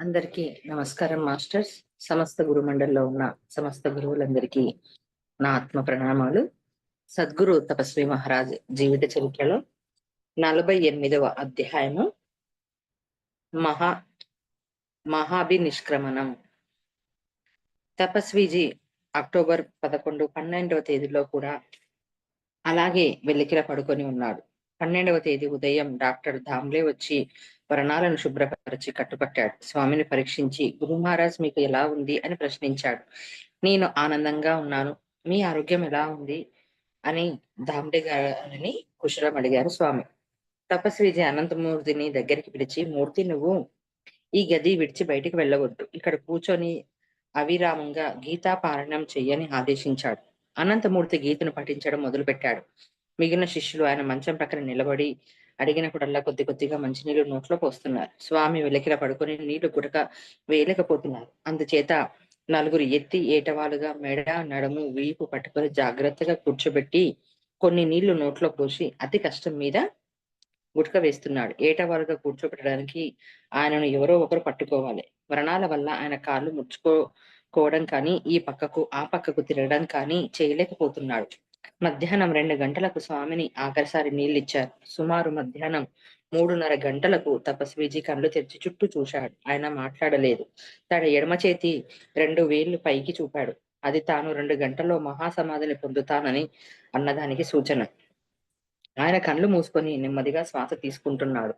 అందరికీ నమస్కారం మాస్టర్స్. సమస్త గురు మండలిలో ఉన్న సమస్త గురువులందరికీ నా ఆత్మ ప్రణామాలు. సద్గురు తపస్వి మహారాజ్ జీవిత చరిత్రలో నలభై ఎనిమిదవ అధ్యాయము. మహా మహాభి నిష్క్రమణం అక్టోబర్ పదకొండు పన్నెండవ తేదీలో కూడా అలాగే వెలికిల పడుకొని ఉన్నాడు. పన్నెండవ తేదీ ఉదయం డాక్టర్ ధామ్లే వచ్చి వరణాలను శుభ్రపరిచి కట్టుపట్టాడు స్వామిని పరీక్షించి గురు మహారాజ్ మీకు ఎలా ఉంది? అని ప్రశ్నించాడు. నేను ఆనందంగా ఉన్నాను. మీ ఆరోగ్యం ఎలా ఉంది? అని ధామ్డే గారిని కుశలం అడిగారు స్వామి. తపస్విజి అనంతమూర్తిని దగ్గరికి పిలిచి మూర్తి నువ్వు ఈ గది విడిచి బయటికి వెళ్ళవద్దు. ఇక్కడ కూర్చొని అవిరామంగా గీతా పారాయణం చెయ్యని ఆదేశించాడు. అనంతమూర్తి గీతను పఠించడం మొదలుపెట్టాడు. మిగిలిన శిష్యులు ఆయన మంచం ప్రక్కన నిలబడి అడిగినప్పుడల్లా కొద్ది కొద్దిగా మంచినీళ్ళు నోట్లో పోస్తున్నారు. స్వామి వెలకిల పడుకొని నీళ్ళు గుడక వేయలేకపోతున్నారు. అందుచేత నలుగురు ఎత్తి ఏటవాలుగా మెడ నడుము వీపు పట్టుకొని జాగ్రత్తగా కూర్చోబెట్టి కొన్ని నీళ్ళు నోట్లో పోసి అతి కష్టం మీద గుడక వేస్తున్నాడు. ఏటవాలుగా కూర్చోబెట్టడానికి ఆయనను ఎవరో ఒకరు పట్టుకోవాలి. వ్రణాల వల్ల ఆయన కాళ్ళు ముడుచుకోవడం కానీ ఈ పక్కకు ఆ పక్కకు తిరగడం కానీ చేయలేకపోతున్నాడు. మధ్యాహ్నం రెండు గంటలకు స్వామిని ఆఖరిసారి నీళ్ళిచ్చారు. సుమారు మధ్యాహ్నం మూడున్నర గంటలకు తపస్వీజీ కళ్ళు తెరిచి చుట్టూ చూశాడు. ఆయన మాట్లాడలేదు. తన ఎడమ చేతి రెండు వేళ్ళు పైకి చూపాడు. అది తాను రెండు గంటల్లో మహాసమాధిని పొందుతానని అన్నదానికి సూచన. ఆయన కళ్ళు మూసుకొని నెమ్మదిగా శ్వాస తీసుకుంటున్నాడు.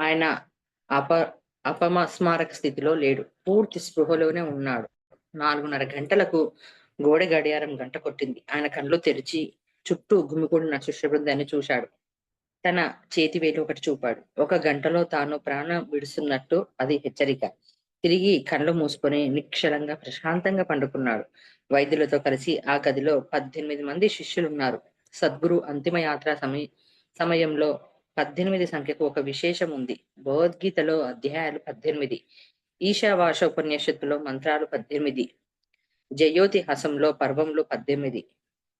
ఆయన అప అపమస్మారక స్థితిలో లేడు. పూర్తి స్పృహలోనే ఉన్నాడు. నాలుగున్నర గంటలకు గోడ గడియారం గంట కొట్టింది. ఆయన కళ్ళు తెరిచి చుట్టూ గుమికూడిన శిష్య బృందాన్ని చూశాడు. తన చేతి వేలు ఒకటి చూపాడు. ఒక గంటలో తాను ప్రాణం విడుస్తున్నట్టు అది హెచ్చరిక. తిరిగి కళ్ళు మూసుకొని నిక్షలంగా ప్రశాంతంగా పండుకున్నాడు. వైద్యులతో కలిసి ఆ గదిలో పద్దెనిమిది మంది శిష్యులున్నారు. సద్గురు అంతిమ యాత్ర సమయ సమయంలో పద్దెనిమిది సంఖ్యకు ఒక విశేషం ఉంది. భగవద్గీతలో అధ్యాయాలు పద్దెనిమిది. ఈశావాష ఉపన్యాసత్తులో మంత్రాలు పద్దెనిమిది. జయోతిహాసంలో పర్వంలో పద్దెనిమిది.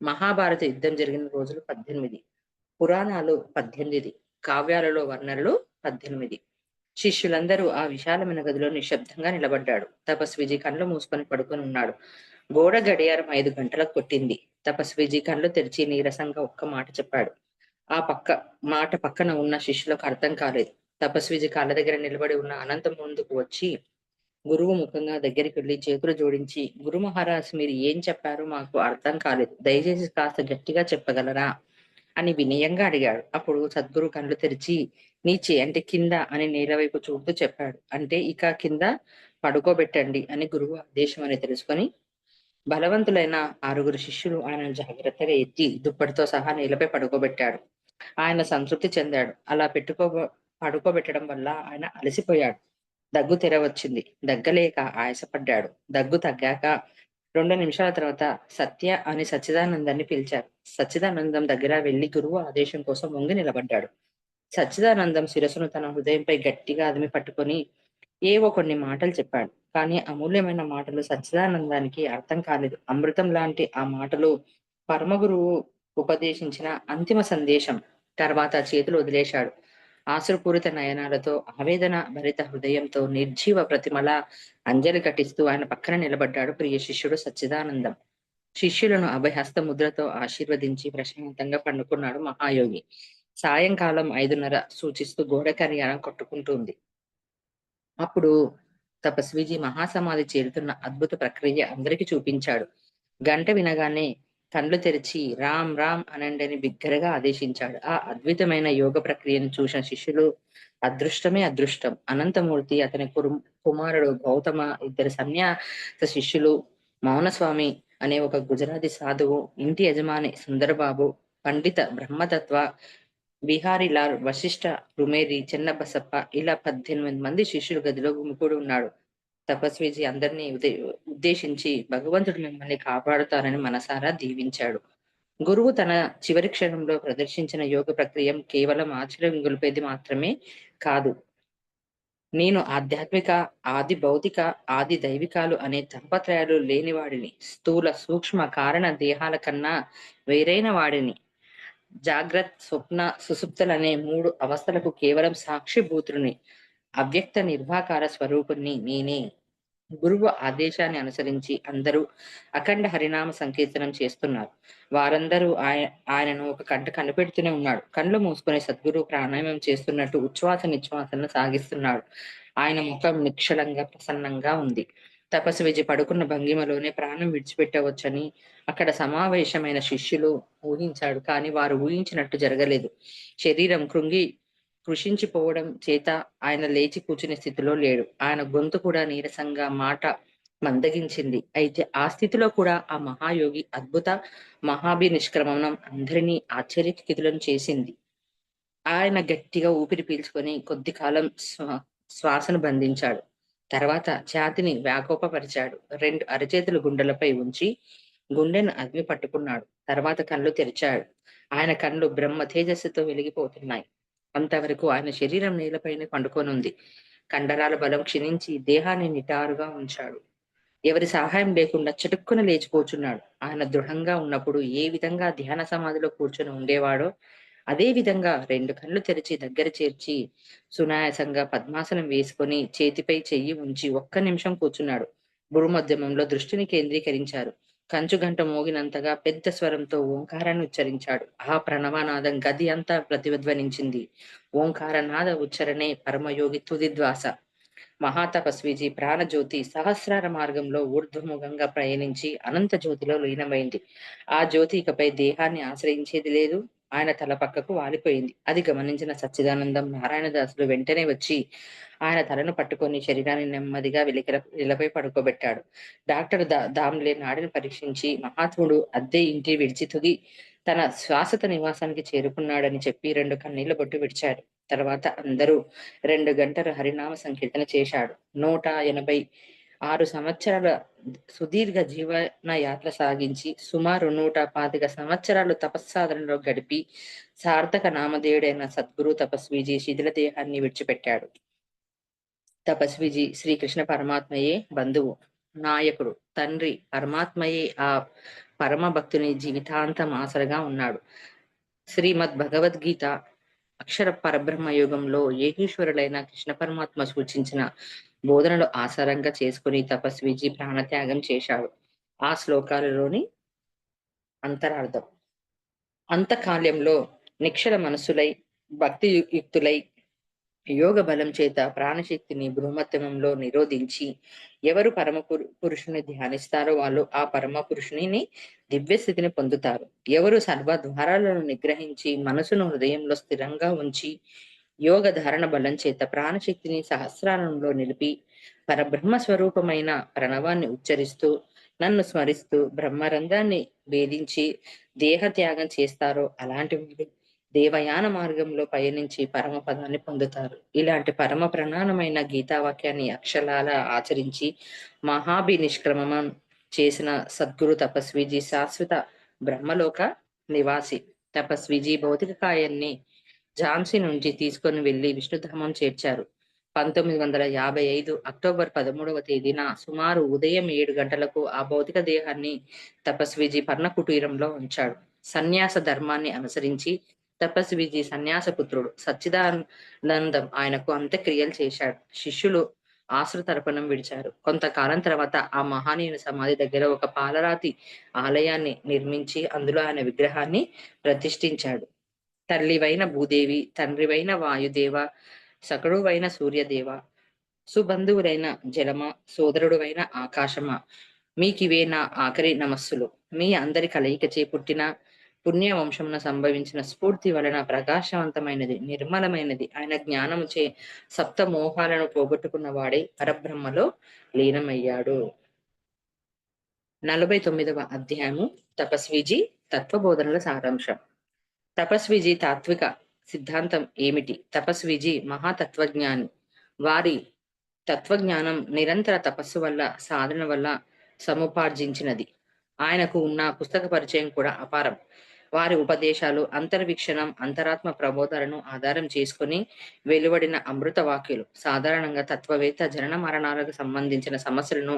మహాభారత యుద్ధం జరిగిన రోజులు పద్దెనిమిది. పురాణాలు పద్దెనిమిది. కావ్యాలలో వర్ణనలు పద్దెనిమిది. శిష్యులందరూ ఆ విశాలమైన గదిలో నిశ్శబ్దంగా నిలబడ్డాడు. తపస్విజీ కండ్లు మూసుకొని పడుకొని ఉన్నాడు. గోడ గడియారం ఐదు గంటలకు కొట్టింది. తపస్విజీ కండ్లు తెరిచి నీరసంగా ఒక్క మాట చెప్పాడు. ఆ పక్క మాట పక్కన ఉన్న శిష్యులకు అర్థం కాలేదు. తపస్విజీ కాళ్ళ దగ్గర నిలబడి ఉన్న అనంతం ముందుకు వచ్చి గురువు ముఖంగా దగ్గరికి వెళ్ళి చేతులు జోడించి గురు మహారాజ్ మీరు ఏం చెప్పారో మాకు అర్థం కాలేదు. దయచేసి కాస్త గట్టిగా చెప్పగలరా? అని వినయంగా అడిగాడు. అప్పుడు సద్గురు కళ్ళు తెరిచి నీచి అంటే కింద అని నేల వైపు చూపుతూ చెప్పాడు. అంటే ఇక కింద పడుకోబెట్టండి అని గురువు ఆదేశం అని తెలుసుకొని బలవంతులైన ఆరుగురు శిష్యులు ఆయన జాగ్రత్తగా ఎత్తి దుప్పటితో సహా నేలపై పడుకోబెట్టాడు. ఆయన సంతృప్తి చెందాడు. అలా పెట్టుకో పడుకోబెట్టడం వల్ల ఆయన అలసిపోయాడు. దగ్గు తెరవచ్చింది. దగ్గలేక ఆయాసపడ్డాడు. దగ్గు తగ్గాక రెండు నిమిషాల తర్వాత సత్య అని సచ్చిదానందాన్ని పిలిచారు. సచ్చిదానందం దగ్గర వెళ్ళి గురువు ఆదేశం కోసం వంగి నిలబడ్డాడు. సచ్చిదానందం శిరసును తన హృదయంపై గట్టిగా అదిమి పట్టుకొని ఏవో కొన్ని మాటలు చెప్పాడు. కానీ అమూల్యమైన మాటలు సచ్చిదానందానికి అర్థం కాలేదు. అమృతం లాంటి ఆ మాటలు పరమగురువు ఉపదేశించిన అంతిమ సందేశం తర్వాత చేతులు వదిలేశాడు. ఆసురపూరిత నయనాలతో ఆవేదన భరిత హృదయంతో నిర్జీవ ప్రతిమల అంజలి కట్టిస్తూ ఆయన పక్కన నిలబడ్డాడు ప్రియ శిష్యుడు సచ్చిదానందం. శిష్యులను అభయహస్త ముద్రతో ఆశీర్వదించి ప్రశాంతంగా పండుకున్నాడు మహాయోగి. సాయంకాలం ఐదున్నర సూచిస్తూ గోడ కర్యాణం కొట్టుకుంటుంది. అప్పుడు తపస్విజీ మహాసమాధి చేరుతున్న అద్భుత ప్రక్రియ అందరికీ చూపించాడు. గంట వినగానే కండ్లు తెరిచి రామ్ రామ్ అనండి అని బిగ్గరగా ఆదేశించాడు. ఆ అద్భుతమైన యోగ ప్రక్రియను చూసిన శిష్యులు అదృష్టమే అదృష్టం. అనంతమూర్తి అతని కురు కుమారుడు గౌతమ ఇద్దరు సన్యాస శిష్యులు మౌనస్వామి అనే ఒక గుజరాతీ సాధువు ఇంటి యజమాని సుందరబాబు పండిత బ్రహ్మతత్వ బిహారీలాల్ వశిష్ఠ రుమేరి చెన్నబసప్ప ఇలా పద్దెనిమిది మంది శిష్యుల గదిలో గుమికూడి ఉన్నాడు. తపస్విజీ అందరినీ ఉద్దేశించి భగవంతుడు మిమ్మల్ని కాపాడుతారని మనసారా దీవించాడు. గురువు తన చివరి క్షణంలో ప్రదర్శించిన యోగ ప్రక్రియ కేవలం ఆశ్చర్యం గొలిపేది మాత్రమే కాదు. నేను ఆధ్యాత్మిక ఆది భౌతిక ఆది దైవికాలు అనే దంపత్రయాలు లేని వాడిని. స్థూల సూక్ష్మ కారణ దేహాల కన్నా వేరైన వాడిని. జాగ్రత్త స్వప్న సుసుప్తలనే మూడు అవస్థలకు కేవలం సాక్షిభూతుడిని. అవ్యక్త నిర్వాకార స్వరూపుణ్ణి నేనే. గురువు ఆదేశాన్ని అనుసరించి అందరూ అఖండ హరినామ సంకీర్తనం చేస్తున్నారు. వారందరూ ఆయన ఆయనను ఒక కంట కనిపెడుతూనే ఉన్నాడు. కళ్ళు మూసుకొని సద్గురు ప్రాణాయామం చేస్తున్నట్టు ఉచ్ఛ్వాస నిశ్వాసను సాగిస్తున్నాడు. ఆయన ముఖం నిక్షలంగా ప్రసన్నంగా ఉంది. తపస్సు విజి పడుకున్న భంగిమలోనే ప్రాణం విడిచిపెట్టవచ్చని అక్కడ సమావేశమైన శిష్యులు ఊహించాడు. కానీ వారు ఊహించినట్టు జరగలేదు. శరీరం కృంగి కృషించిపోవడం చేత ఆయన లేచి కూర్చునే స్థితిలో లేడు. ఆయన గొంతు కూడా నీరసంగా మాట మందగించింది. అయితే ఆ స్థితిలో కూడా ఆ మహాయోగి అద్భుత మహాభి నిష్క్రమణం అందరినీ ఆశ్చర్యకితులను చేసింది. ఆయన గట్టిగా ఊపిరి పీల్చుకొని కొద్ది కాలం శ్వాసను బంధించాడు. తర్వాత ఛాతిని వ్యాకోపపరిచాడు. రెండు అరచేతులు గుండెలపై ఉంచి గుండెను అగ్ని పట్టుకున్నాడు. తర్వాత కళ్ళు తెరిచాడు. ఆయన కళ్ళు బ్రహ్మ తేజస్సుతో వెలిగిపోతున్నాయి. అంతవరకు ఆయన శరీరం నేలపైన పండుకొనుంది. కండరాల బలం క్షీణించి దేహాన్ని నిటారుగా ఉంచాడు. ఎవరి సహాయం లేకుండా చటుక్కున లేచి కూర్చున్నాడు ఆయన దృఢంగా ఉన్నప్పుడు ఏ విధంగా ధ్యాన సమాధిలో కూర్చొని ఉండేవాడో అదే విధంగా రెండు కళ్ళు తెరిచి దగ్గర చేర్చి సునాయాసంగా పద్మాసనం వేసుకొని చేతిపై చెయ్యి ఉంచి ఒక్క నిమిషం కూర్చున్నాడు. భూమధ్యమంలో దృష్టిని కేంద్రీకరించారు. కంచు గంట మోగినంతగా పెద్ద స్వరంతో ఓంకారాన్ని ఉచ్చరించాడు. ఆ ప్రణవనాదం గది అంతా ప్రతిధ్వనించింది. ఓంకారనాద ఉచ్చరణే పరమయోగి తుదిద్వాస. మహాతపస్విజీ ప్రాణజ్యోతి సహస్రార మార్గంలో ఊర్ధ్వముఖంగా ప్రయాణించి అనంత జ్యోతిలో లీనమైంది. ఆ జ్యోతి ఇకపై దేహాన్ని ఆశ్రయించేది లేదు. ఆయన తల పక్కకు వాలిపోయింది. అది గమనించిన సచ్చిదానందం నారాయణదాసులు వెంటనే వచ్చి ఆయన తలను పట్టుకొని శరీరాన్ని నెమ్మదిగా వెలికిల నిలపై పడుకోబెట్టాడు. డాక్టర్ దా దామ్లే నాడిని పరీక్షించి మహాత్ముడు అద్దె ఇంటి విడిచి తుగి తన శ్వాసత నివాసానికి చేరుకున్నాడని చెప్పి రెండు కన్నీళ్ళ బొట్టు విడిచాడు. తర్వాత అందరూ రెండు గంటలు హరినామ సంకీర్తన చేశాడు. నూట ఎనభై ఆరు సంవత్సరాల సుదీర్ఘ జీవన యాత్ర సాగించి సుమారు నూట పాతిక సంవత్సరాలు తపస్సాధనలో గడిపి సార్థక నామధేయుడైన సద్గురు తపస్విజీ శిథిల దేహాన్ని విడిచిపెట్టాడు. తపస్విజీ శ్రీకృష్ణ పరమాత్మయే బంధువు నాయకుడు తండ్రి పరమాత్మయే ఆ పరమ భక్తుని జీవితాంతం ఆసరగా ఉన్నాడు. శ్రీమద్ భగవద్గీత అక్షర పరబ్రహ్మ యుగంలో ఏకీశ్వరులైన కృష్ణ పరమాత్మ సూచించిన బోధనలు ఆసారంగా చేసుకుని తపస్విజీ ప్రాణత్యాగం చేశాడు. ఆ శ్లోకాలలోని అంతరార్థం. అంతకాల్యంలో నిక్షల మనసులై భక్తి యుక్తులై యోగ బలం చేత ప్రాణశక్తిని బృహమత్తమంలో నిరోధించి ఎవరు పరమ పురుషుని ధ్యానిస్తారో వాళ్ళు ఆ పరమ పురుషుని దివ్య స్థితిని పొందుతారు. ఎవరు సర్వ ద్వారాలను నిగ్రహించి మనసును హృదయంలో స్థిరంగా ఉంచి యోగ ధారణ బలం చేత ప్రాణశక్తిని సహస్రాలంలో నిలిపి పరబ్రహ్మ స్వరూపమైన ప్రణవాన్ని ఉచ్చరిస్తూ నన్ను స్మరిస్తూ బ్రహ్మరంధ్రాన్ని భేదించి దేహ త్యాగం చేస్తారో అలాంటి దేవయాన మార్గంలో పయనించి పరమ పదాన్ని పొందుతారు. ఇలాంటి పరమ ప్రణానమైన గీతావాక్యాన్ని అక్షరాల ఆచరించి మహాభి నిష్క్రమం చేసిన సద్గురు తపస్విజీ శాశ్వత బ్రహ్మలోక నివాసి. తపస్విజీ భౌతిక కాయాన్ని ఝాన్సీ నుంచి తీసుకొని వెళ్ళి విష్ణుధామం చేర్చారు. పంతొమ్మిది వందల యాభై ఐదు అక్టోబర్ పదమూడవ తేదీన సుమారు ఉదయం ఏడు గంటలకు ఆ భౌతిక దేహాన్ని తపస్విజీ పర్ణ కుటీరంలో ఉంచాడు. సన్యాస ధర్మాన్ని అనుసరించి తపస్విజీ సన్యాసపుత్రుడు సచ్చిదానందం ఆయనకు అంత్యక్రియలు చేశాడు. శిష్యులు ఆశ్రు తర్పణం విడిచారు. కొంతకాలం తర్వాత ఆ మహానీయుని సమాధి దగ్గర ఒక పాలరాతి ఆలయాన్ని నిర్మించి అందులో ఆయన విగ్రహాన్ని ప్రతిష్ఠించాడు. తల్లివైన భూదేవి తండ్రివైన వాయుదేవ సకడువైన సూర్యదేవ సుబంధువులైన జలమ సోదరుడువైన ఆకాశమ మీకివే నా ఆఖరి నమస్సులు. మీ అందరి కలయిక చేపుట్టిన పుణ్యవంశమున సంభవించిన స్ఫూర్తి వలన ప్రకాశవంతమైనది నిర్మలమైనది. ఆయన జ్ఞానము చే సప్త మోహాలను పోగొట్టుకున్న వాడే పరబ్రహ్మలో లీనమయ్యాడు. నలభై తొమ్మిదవ అధ్యాయము. తపస్విజీ తత్వబోధనల సారాంశం. తపస్విజీ తాత్విక సిద్ధాంతం ఏమిటి? తపస్విజీ మహాతత్వజ్ఞాని. వారి తత్వజ్ఞానం నిరంతర తపస్సు వల్ల సాధన వల్ల సముపార్జించినది. ఆయనకు ఉన్న పుస్తక పరిచయం కూడా అపారం. వారి ఉపదేశాలు అంతర్వీక్షణం అంతరాత్మ ప్రబోధాలను ఆధారం చేసుకుని వెలువడిన అమృత వాక్యులు. సాధారణంగా తత్వవేత్త జనన మరణాలకు సంబంధించిన సమస్యలను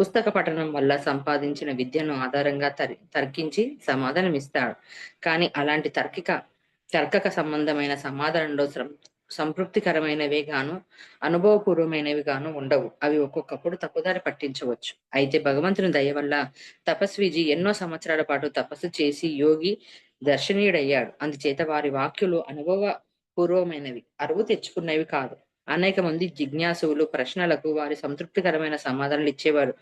పుస్తక పఠనం వల్ల సంపాదించిన విద్యను ఆధారంగా తర్కించి సమాధానం ఇస్తాడు కానీ అలాంటి తర్కిక తర్కక సంబంధమైన సమాధానంలో సంతృప్తికరమైనవే గాను అనుభవపూర్వమైనవి గాను ఉండవు. అవి ఒక్కొక్కప్పుడు తప్పుదారి పట్టించవచ్చు. అయితే భగవంతుని దయ వల్ల తపస్విజీ ఎన్నో సంవత్సరాల పాటు తపస్సు చేసి యోగి దర్శనీయుడయ్యాడు. అందుచేత వారి వాక్యులు అనుభవ పూర్వమైనవి అరువు తెచ్చుకున్నవి కాదు. అనేక మంది జిజ్ఞాసువులు ప్రశ్నలకు వారి సంతృప్తికరమైన సమాధానాలు ఇచ్చేవారు.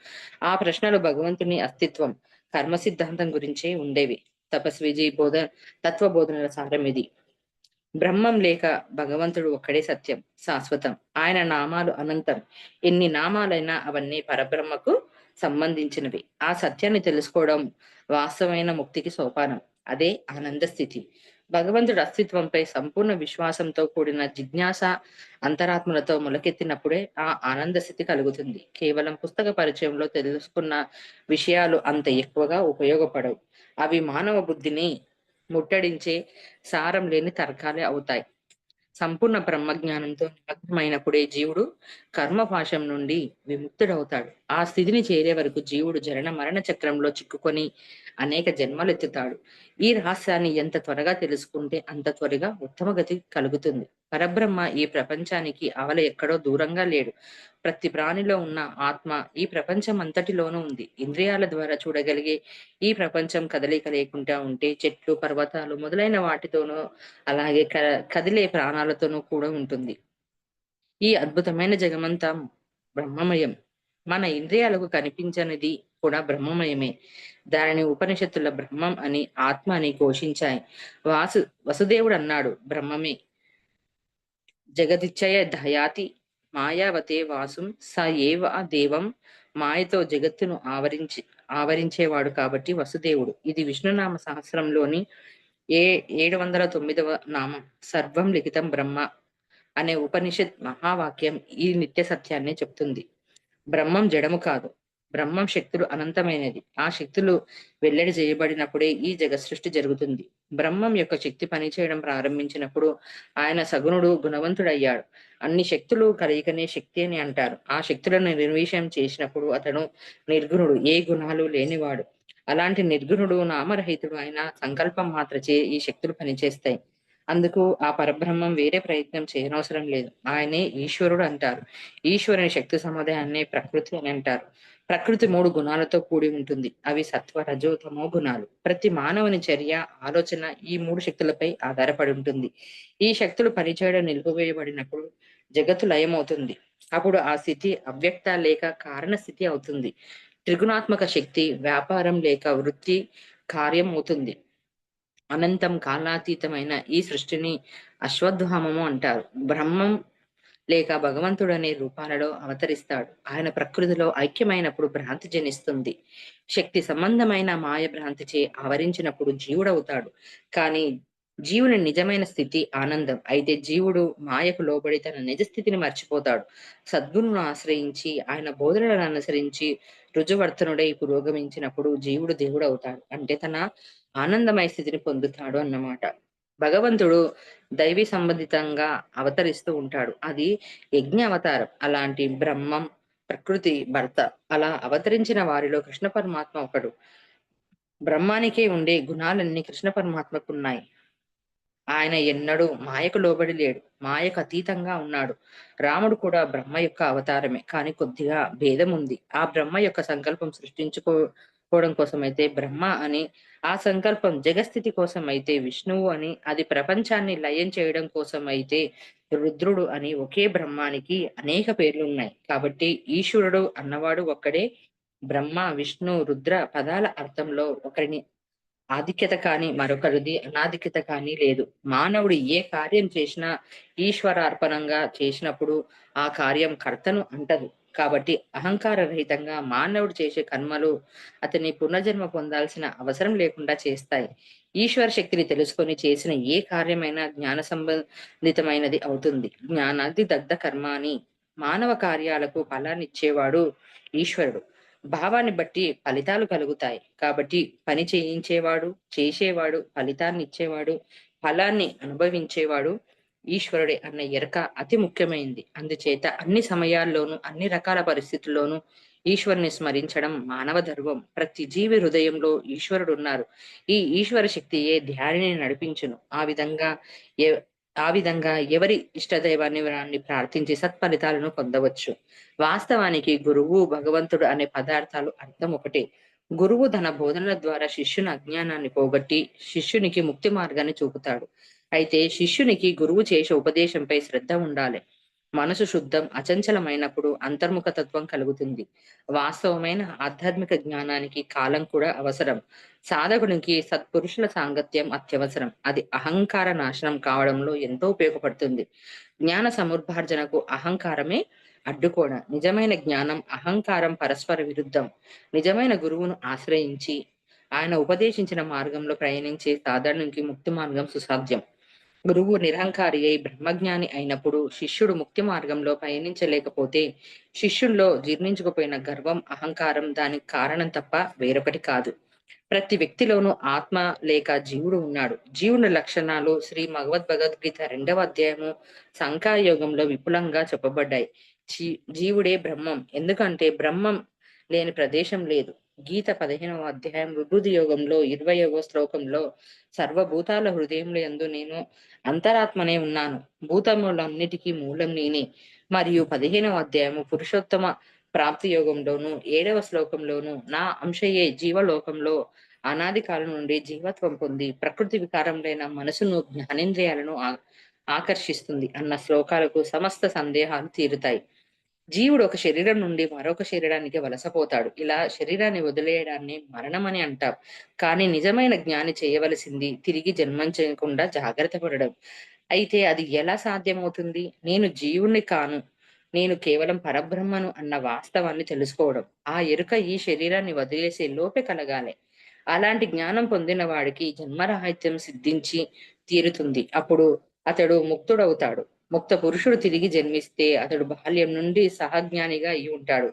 ఆ ప్రశ్నలు భగవంతుని అస్తిత్వం కర్మ సిద్ధాంతం గురించే ఉండేవి. తపస్విజీ బోధ తత్వ బోధనల సారం ఇది బ్రహ్మం లేక భగవంతుడు ఒక్కడే సత్యం శాశ్వతం. ఆయన నామాలు అనంతం. ఎన్ని నామాలైనా అవన్నీ పరబ్రహ్మకు సంబంధించినవి. ఆ సత్యాన్ని తెలుసుకోవడం వాస్తవమైన ముక్తికి సోపానం. అదే ఆనంద స్థితి. భగవంతుడి అస్తిత్వంపై సంపూర్ణ విశ్వాసంతో కూడిన జిజ్ఞాస అంతరాత్మలతో మొలకెత్తినప్పుడే ఆ ఆనంద స్థితి కలుగుతుంది. కేవలం పుస్తక పరిచయంలో తెలుసుకున్న విషయాలు అంత ఎక్కువగా ఉపయోగపడవు. అవి మానవ బుద్ధిని ముట్టడించే సారం లేని తర్కాలే అవుతాయి. సంపూర్ణ బ్రహ్మజ్ఞానంతో నిమగ్నమైనప్పుడే జీవుడు కర్మపాశం నుండి విముక్తుడవుతాడు. ఆ స్థితిని చేరే వరకు జీవుడు జనన మరణ చక్రంలో చిక్కుకొని అనేక జన్మలు ఎత్తుతాడు. ఈ రహస్యాన్ని ఎంత త్వరగా తెలుసుకుంటే అంత త్వరగా ఉత్తమ గతి కలుగుతుంది. పరబ్రహ్మ ఈ ప్రపంచానికి అవల ఎక్కడో దూరంగా లేడు. ప్రతి ప్రాణిలో ఉన్న ఆత్మ ఈ ప్రపంచం అంతటిలోనూ ఉంది. ఇంద్రియాల ద్వారా చూడగలిగే ఈ ప్రపంచం కదలిక లేకుండా ఉంటే చెట్లు పర్వతాలు మొదలైన వాటితోనూ అలాగే కదిలే ప్రాణాలతోనూ కూడా ఉంటుంది. ఈ అద్భుతమైన జగమంతా బ్రహ్మమయం. మన ఇంద్రియాలకు కనిపించనిది కూడా బ్రహ్మమయమే. దానిని ఉపనిషత్తుల బ్రహ్మం అని ఆత్మ అని ఘోషించాయి. వాసు వసుదేవుడు అన్నాడు బ్రహ్మమే జగదిచ్చయ దయాతి మాయావతే వాసుం స ఏవ దేవం మాయతో జగత్తును ఆవరించి ఆవరించేవాడు కాబట్టి వసుదేవుడు. ఇది విష్ణునామ సహస్రంలోని ఏ ఏడు వందల తొమ్మిదవ నామం. సర్వం లిఖితం బ్రహ్మ అనే ఉపనిషత్ మహావాక్యం ఈ నిత్య సత్యాన్ని చెప్తుంది. బ్రహ్మం జడము కాదు. బ్రహ్మం శక్తులు అనంతమైనది. ఆ శక్తులు వెల్లడి చేయబడినప్పుడే ఈ జగత్ సృష్టి జరుగుతుంది. బ్రహ్మం యొక్క శక్తి పనిచేయడం ప్రారంభించినప్పుడు ఆయన సగుణుడు గుణవంతుడయ్యాడు. అన్ని శక్తులు కలయికనే శక్తి అని అంటారు. ఆ శక్తులను నిర్విషయం చేసినప్పుడు అతను నిర్గుణుడు ఏ గుణాలు లేనివాడు. అలాంటి నిర్గుణుడు నామరహితుడు అయిన సంకల్పం మాత్రచే ఈ శక్తులు పనిచేస్తాయి. అందుకు ఆ పరబ్రహ్మం వేరే ప్రయత్నం చేయనవసరం లేదు. ఆయనే ఈశ్వరుడు అంటారు. ఈశ్వరుని శక్తి సముదాయాన్ని ప్రకృతి అని అంటారు. ప్రకృతి మూడు గుణాలతో కూడి ఉంటుంది. అవి సత్వ రజోతమో గుణాలు. ప్రతి మానవుని చర్య ఆలోచన ఈ మూడు శక్తులపై ఆధారపడి ఉంటుంది. ఈ శక్తులు పనిచేయడం నిలిపివేయబడినప్పుడు జగత్తు లయమవుతుంది. అప్పుడు ఆ స్థితి అవ్యక్త లేక కారణ స్థితి అవుతుంది. త్రిగుణాత్మక శక్తి వ్యాపారం లేక వృత్తి కార్యం అవుతుంది. అనంతం కాలాతీతమైన ఈ సృష్టిని అశ్వత్థామము అంటారు. బ్రహ్మం లేక భగవంతుడు అనే రూపాలలో అవతరిస్తాడు. ఆయన ప్రకృతిలో ఐక్యమైనప్పుడు భ్రాంతి జనిస్తుంది. శక్తి సంబంధమైన మాయ భ్రాంతిచే ఆవరించినప్పుడు జీవుడవుతాడు. కానీ జీవుని నిజమైన స్థితి ఆనందం. అయితే జీవుడు మాయకు లోబడి తన నిజ స్థితిని మర్చిపోతాడు. సద్గురును ఆశ్రయించి ఆయన బోధనలను అనుసరించి రుజువర్తనుడై పురోగమించినప్పుడు జీవుడు దేవుడు అవుతాడు అంటే తన ఆనందమయ స్థితిని పొందుతాడు అన్నమాట. భగవంతుడు దైవీ సంబంధితంగా అవతరిస్తూ ఉంటాడు. అది యజ్ఞ అవతారం. అలాంటి బ్రహ్మం ప్రకృతి భర్త అలా అవతరించిన వారిలో కృష్ణ పరమాత్మ ఒకడు. బ్రహ్మానికే ఉండే గుణాలన్నీ కృష్ణ పరమాత్మకు ఉన్నాయి ఆయన ఎన్నడూ మాయకు లోబడి లేడు. మాయకు అతీతంగా ఉన్నాడు. రాముడు కూడా బ్రహ్మ యొక్క అవతారమే. కానీ కొద్దిగా భేదం ఉంది ఆ బ్రహ్మ యొక్క సంకల్పం సృష్టించుకో తెలుసుకోవడం కోసం అయితే బ్రహ్మ అని ఆ సంకల్పం జగస్థితి కోసం అయితే విష్ణువు అని అది ప్రపంచాన్ని లయం చేయడం కోసం అయితే రుద్రుడు అని ఒకే బ్రహ్మానికి అనేక పేర్లు ఉన్నాయి కాబట్టి ఈశ్వరుడు అన్నవాడు ఒక్కడే బ్రహ్మ విష్ణు రుద్ర పదాల అర్థంలో ఒకరిని ఆధిక్యత కానీ మరొకరిది అనాధిక్యత కానీ లేదు. మానవుడు ఏ కార్యం చేసినా ఈశ్వరార్పణంగా చేసినప్పుడు ఆ కార్యం కర్తను అంటదు. కాబట్టి అహంకార రహితంగా మానవుడు చేసే కర్మలు అతని పునర్జన్మ పొందాల్సిన అవసరం లేకుండా చేస్తాయి. ఈశ్వర శక్తిని తెలుసుకొని చేసిన ఏ కార్యమైనా జ్ఞాన సంబంధితమైనది అవుతుంది. జ్ఞానాది దగ్ధ కర్మ అని మానవ కార్యాలకు ఫలాన్నిచ్చేవాడు ఈశ్వరుడు. భావాన్ని బట్టి ఫలితాలు కలుగుతాయి. కాబట్టి పని చేయించేవాడు చేసేవాడు ఫలితాన్ని ఇచ్చేవాడు ఫలాన్ని అనుభవించేవాడు ఈశ్వరుడే అన్న ఎరక అతి ముఖ్యమైంది. అందుచేత అన్ని సమయాల్లోనూ అన్ని రకాల పరిస్థితుల్లోనూ ఈశ్వరుని స్మరించడం మానవ ధర్మం. ప్రతి జీవి హృదయంలో ఈశ్వరుడు ఉన్నారు ఈ ఈశ్వర శక్తియే ధ్యానిని నడిపించును. ఆ విధంగా ఆ విధంగా ఎవరి ఇష్టదైవాన్ని ప్రార్థించి సత్ఫలితాలను పొందవచ్చు. వాస్తవానికి గురువు భగవంతుడు అనే పదార్థాలు అర్థం ఒకటే. గురువు తన బోధనల ద్వారా శిష్యుని అజ్ఞానాన్ని పోగొట్టి శిష్యునికి ముక్తి మార్గాన్ని చూపుతాడు. అయితే శిష్యునికి గురువు చేసే ఉపదేశంపై శ్రద్ధ ఉండాలి. మనసు శుద్ధం అచంచలమైనప్పుడు అంతర్ముఖ తత్వం కలుగుతుంది. వాస్తవమైన ఆధ్యాత్మిక జ్ఞానానికి కాలం కూడా అవసరం. సాధకునికి సత్పురుషుల సాంగత్యం అత్యవసరం. అది అహంకార నాశనం కావడంలో ఎంతో ఉపయోగపడుతుంది. జ్ఞాన సముర్భార్జనకు అహంకారమే అడ్డుకోణ. నిజమైన జ్ఞానం అహంకారం పరస్పర విరుద్ధం. నిజమైన గురువును ఆశ్రయించి ఆయన ఉపదేశించిన మార్గంలో ప్రయాణించే సాధారణకి ముక్తి మార్గం సుసాధ్యం. గురువు నిరహంకారి అయి బ్రహ్మజ్ఞాని అయినప్పుడు శిష్యుడు ముక్తి మార్గంలో పయనించలేకపోతే శిష్యుల్లో జీర్ణించుకుపోయిన గర్వం అహంకారం దానికి కారణం తప్ప వేరొకటి కాదు. ప్రతి వ్యక్తిలోనూ ఆత్మ లేక జీవుడు ఉన్నాడు. జీవుని లక్షణాలు శ్రీ భగవద్ భగవద్గీత రెండవ అధ్యాయము సంఖ్యాయోగంలో విపులంగా చెప్పబడ్డాయి. జీవుడే బ్రహ్మం. ఎందుకంటే బ్రహ్మం లేని ప్రదేశం లేదు. గీత పదిహేనవ అధ్యాయం విభూతి యోగంలో ఇరవయవ శ్లోకంలో సర్వభూతాల హృదయంలో ఎందు నేను అంతరాత్మనే ఉన్నాను. భూతములన్నిటికీ మూలం నేనే. మరియు పదిహేనవ అధ్యాయము పురుషోత్తమ ప్రాప్తి యోగంలోను ఏడవ శ్లోకంలోను నా అంశయే జీవలోకంలో అనాది కాలం నుండి జీవత్వం పొంది ప్రకృతి వికారములైన మనసును జ్ఞానేంద్రియాలను ఆకర్షిస్తుంది అన్న శ్లోకాలకు సమస్త సందేహాలు తీరుతాయి. జీవుడు ఒక శరీరం నుండి మరొక శరీరానికి వలసపోతాడు. ఇలా శరీరాన్ని వదిలేయడాన్ని మరణం అని అంటాం. కానీ నిజమైన జ్ఞాని చేయవలసింది తిరిగి జన్మించకుండా జాగ్రత్త పడడం. అయితే అది ఎలా సాధ్యమవుతుంది? నేను జీవుణ్ణి కాను. నేను కేవలం పరబ్రహ్మను అన్న వాస్తవాన్ని తెలుసుకోవడం. ఆ ఎరుక ఈ శరీరాన్ని వదిలేసే లోపే కలగాలి. అలాంటి జ్ఞానం పొందిన వాడికి జన్మరాహిత్యం సిద్ధించి తీరుతుంది. అప్పుడు అతడు ముక్తుడవుతాడు. ముక్త పురుషుడు తిరిగి జన్మిస్తే అతడు బాల్యం నుండి సహజ్ఞానిగా అయి ఉంటాడు.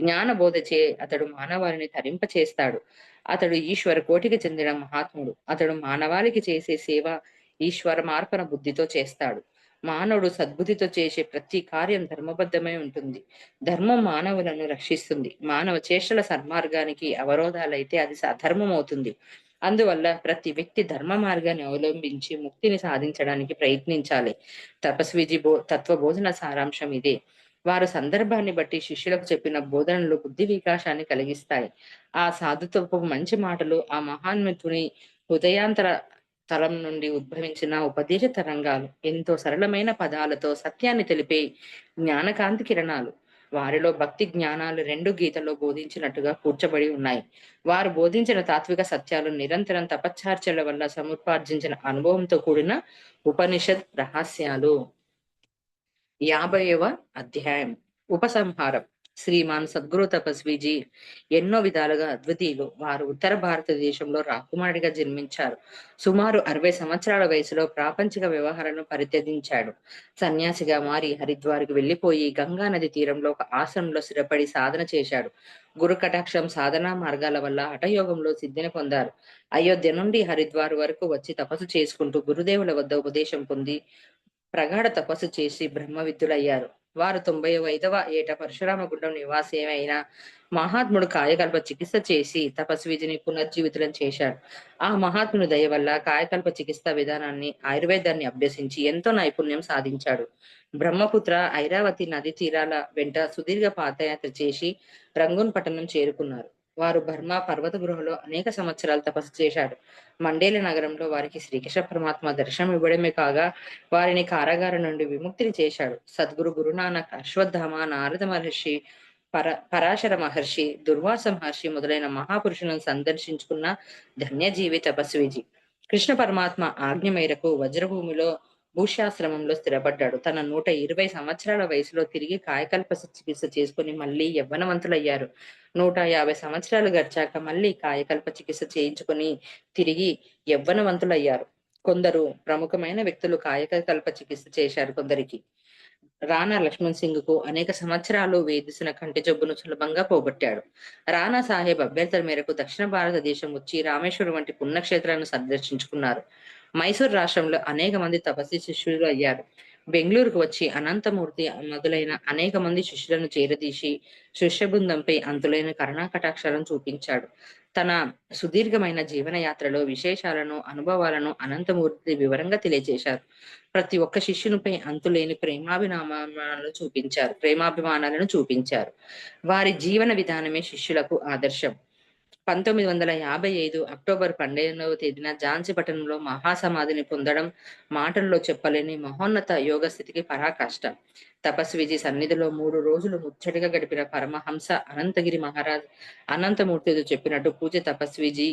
జ్ఞాన బోధచే అతడు మానవాళిని తరింప చేస్తాడు అతడు ఈశ్వర కోటికి చెందిన మహాత్ముడు. అతడు మానవాళికి చేసే సేవ ఈశ్వర మార్పణ బుద్ధితో చేస్తాడు. మానవుడు సద్బుద్ధితో చేసే ప్రతి కార్యం ధర్మబద్ధమై ఉంటుంది. ధర్మం మానవులను రక్షిస్తుంది. మానవ చేష్టల సన్మార్గానికి అవరోధాలైతే అది అధర్మం అవుతుంది అందువల్ల ప్రతి వ్యక్తి ధర్మ మార్గాన్ని అవలంబించి ముక్తిని సాధించడానికి ప్రయత్నించాలి. తపస్విజి బో తత్వ బోధన సారాంశం ఇదే. వారు సందర్భాన్ని బట్టి శిష్యులకు చెప్పిన బోధనలు బుద్ధి వికాసాన్ని కలిగిస్తాయి. ఆ సాధుత్వపు మంచి మాటలు ఆ మహాన్మితుని హృదయాంతర తలం నుండి ఉద్భవించిన ఉపదేశ తరంగాలు ఎంతో సరళమైన పదాలతో సత్యాన్ని తెలిపే జ్ఞానకాంతి కిరణాలు. వారిలో భక్తి జ్ఞానాలు రెండు గీతల్లో బోధించినట్టుగా కూర్చబడి ఉన్నాయి. వారు బోధించిన తాత్విక సత్యాలు నిరంతరం తపశ్చార్చల వల్ల సముపార్జించిన అనుభవంతో కూడిన ఉపనిషత్ రహస్యాలు. యాభైవ అధ్యాయం. ఉపసంహారం. శ్రీమాన్ సద్గురు తపస్విజీ ఎన్నో విధాలుగా అద్వితీయులు. వారు ఉత్తర భారతదేశంలో రాకుమారిగా జన్మించారు. సుమారు అరవై సంవత్సరాల వయసులో ప్రాపంచిక వ్యవహారాలను పరిత్యజించాడు. సన్యాసిగా మారి హరిద్వార్కి వెళ్ళిపోయి గంగా నది తీరంలో ఒక ఆసనంలో స్థిరపడి సాధన చేశాడు. గురు కటాక్షం సాధనా మార్గాల వల్ల హఠయోగంలో సిద్ధిని పొందారు. అయోధ్య నుండి హరిద్వార్ వరకు వచ్చి తపస్సు చేసుకుంటూ గురుదేవుల వద్ద ఉపదేశం పొంది ప్రగాఢ తపస్సు చేసి బ్రహ్మ విద్యులయ్యారు వారు తొంభై ఐదవ ఏట పరశురామగుండం నివాసి అయిన మహాత్ముడు కాయకల్ప చికిత్స చేసి తపస్విజిని పునర్జీవితులం చేశాడు. ఆ మహాత్ముని దయ వల్ల కాయకల్ప చికిత్స విధానాన్ని ఆయుర్వేదాన్ని అభ్యసించి ఎంతో నైపుణ్యం సాధించాడు. బ్రహ్మపుత్ర ఐరావతి నది తీరాల వెంట సుదీర్ఘ పాదయాత్ర చేసి రంగున్ పట్టణం చేరుకున్నారు. వారు బర్మా పర్వత గృహలో అనేక సంవత్సరాలు తపస్సు చేశాడు మండేల నగరంలో వారికి శ్రీకృష్ణ పరమాత్మ దర్శనం ఇవ్వడమే కాగా వారిని కారాగారం నుండి విముక్తిని చేశాడు. సద్గురు గురునానక్ అశ్వత్థామ నారద మహర్షి పర పరాశర మహర్షి దుర్వాస మహర్షి మొదలైన మహాపురుషులను సందర్శించుకున్న ధన్యజీవి తపస్విజి కృష్ణ పరమాత్మ ఆజ్ఞ మేరకు వజ్రభూమిలో భూషాశ్రమంలో స్థిరపడ్డాడు. తన నూట ఇరవై సంవత్సరాల వయసులో తిరిగి కాయకల్ప చికిత్స చేసుకుని మళ్ళీ యవ్వనవంతులయ్యారు. నూట యాభై సంవత్సరాలు గడిచాక మళ్ళీ కాయకల్ప చికిత్స చేయించుకుని తిరిగి యవ్వనవంతులయ్యారు. కొందరు ప్రముఖమైన వ్యక్తులు కాయకల్ప చికిత్స చేశారు కొందరికి. రాణా లక్ష్మణ్ సింగ్కు అనేక సంవత్సరాలు వేధిసిన కంటి జబ్బును సులభంగా పోగొట్టాడు. రాణా సాహెబ్ అభ్యర్థుల మేరకు దక్షిణ భారతదేశం వచ్చి రామేశ్వరం వంటి పుణ్యక్షేత్రాలను సందర్శించుకున్నారు. మైసూర్ రాష్ట్రంలో అనేక మంది తపస్సు శిష్యులు అయ్యారు. బెంగళూరుకు వచ్చి అనంతమూర్తి మొదలైన అనేక మంది శిష్యులను చేరదీసి శిష్య బృందంపై అంతులైన కరుణా కటాక్షాలను చూపించాడు. తన సుదీర్ఘమైన జీవన యాత్రలో విశేషాలను అనుభవాలను అనంతమూర్తి వివరంగా తెలియజేశారు. ప్రతి ఒక్క శిష్యునిపై అంతులేని ప్రేమాభినామాలను చూపించారు ప్రేమాభిమానాలను చూపించారు. వారి జీవన విధానమే శిష్యులకు ఆదర్శం. పంతొమ్మిది వందల యాభై ఐదు అక్టోబర్ పన్నెండవ తేదీన జాన్సీపట్నంలో మహాసమాధిని పొందడం మాటల్లో చెప్పలేని మహోన్నత యోగ స్థితికి పరాకాష్ట. తపస్విజీ సన్నిధిలో మూడు రోజులు ముచ్చటిగా గడిపిన పరమహంస అనంతగిరి మహారాజ్ అనంతమూర్తితో చెప్పినట్టు పూజ తపస్విజీ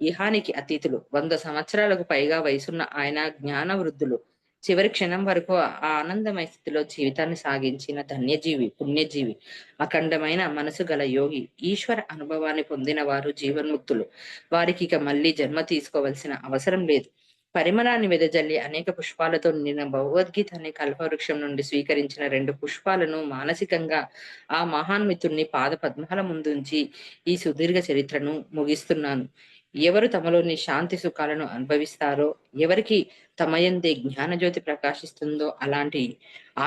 ఇహానికి అతీతులు. వంద సంవత్సరాలకు పైగా వయసున్న ఆయన జ్ఞాన వృద్ధులు చివరి క్షణం వరకు ఆ ఆనందమయ స్థితిలో జీవితాన్ని సాగించిన ధన్యజీవి పుణ్యజీవి అఖండమైన మనసు గల యోగి ఈశ్వర అనుభవాన్ని పొందిన వారు జీవన్ముక్తులు. వారికి ఇక మళ్ళీ జన్మ తీసుకోవాల్సిన అవసరం లేదు. పరిమళాన్ని వెదజల్లి అనేక పుష్పాలతో నిండిన భగవద్గీత అనే కల్పవృక్షం నుండి స్వీకరించిన రెండు పుష్పాలను మానసికంగా ఆ మహాన్మితుణ్ణి పాద పద్మాల ముందుంచి ఈ సుదీర్ఘ చరిత్రను ముగిస్తున్నాను. ఎవరు తమలోని శాంతి సుఖాలను అనుభవిస్తారో ఎవరికి తమయందే జ్ఞానజ్యోతి ప్రకాశిస్తుందో అలాంటి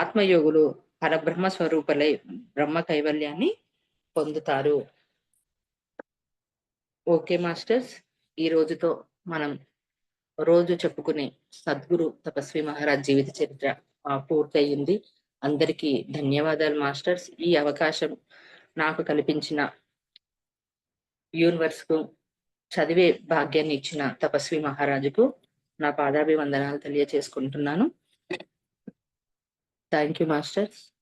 ఆత్మయోగులు పరబ్రహ్మ స్వరూపలై బ్రహ్మ కైవల్యాన్ని పొందుతారు. ఓకే మాస్టర్స్ ఈ రోజుతో మనం రోజు చెప్పుకునే సద్గురు తపస్వి మహారాజ్ జీవిత చరిత్ర పూర్తయింది. అందరికీ ధన్యవాదాలు మాస్టర్స్. ఈ అవకాశం నాకు కల్పించిన యూనివర్స్కు చదివే భాగ్యాన్ని ఇచ్చిన తపస్వి మహారాజుకు నా పాదాభివందనాలు తెలియచేసుకుంటున్నాను. Thank you masters